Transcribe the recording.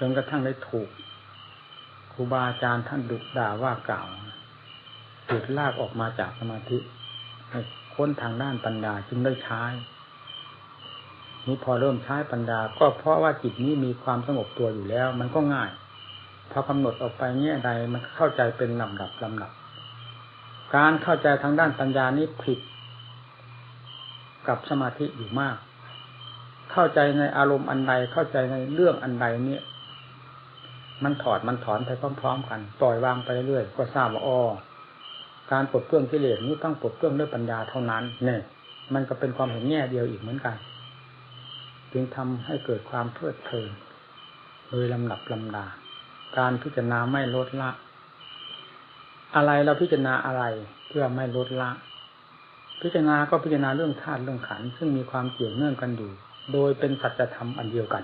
จนกระทั่งได้ถูกครูบาอาจารย์ท่านดุด่าว่ากล่าวจุดลากออกมาจากสมาธิค้นทางด้านปัญญาจึงได้ใช้นี่พอเริ่มใช้ปัญญา ก็เพราะว่าจิตนี้มีความสงบตัวอยู่แล้ว มันก็ง่าย พอกำหนดออกไปแง่ใดมันเข้าใจเป็นลำดับลำดับ การเข้าใจทางด้านปัญญานี้ผิด กับสมาธิอยู่มาก เข้าใจในอารมณ์อันใดเข้าใจในเรื่องอันใดเนี่ย มันถอดมันถอนไปพร้อม ๆ กันปล่อยวางไปเรื่อยๆก็ทราบว่าอ๋อการปลดเครื่องกิเลสนี้ต้องปลดเครื่องด้วยปัญญาเท่านั้น เนี่ย มันก็เป็นความเห็นแง่เดียวอีกเหมือนกัน จึงทำให้เกิดความเพลิดเพลินโดยลำดับลำดา การพิจารณาไม่ลดละ อะไรเราพิจารณาอะไรเพื่อไม่ลดละ พิจารณาก็พิจารณาเรื่องธาตุเรื่องขันธ์ซึ่งมีความเกี่ยวเนื่องกันอยู่ โดยเป็นสัจธรรมอันเดียวกัน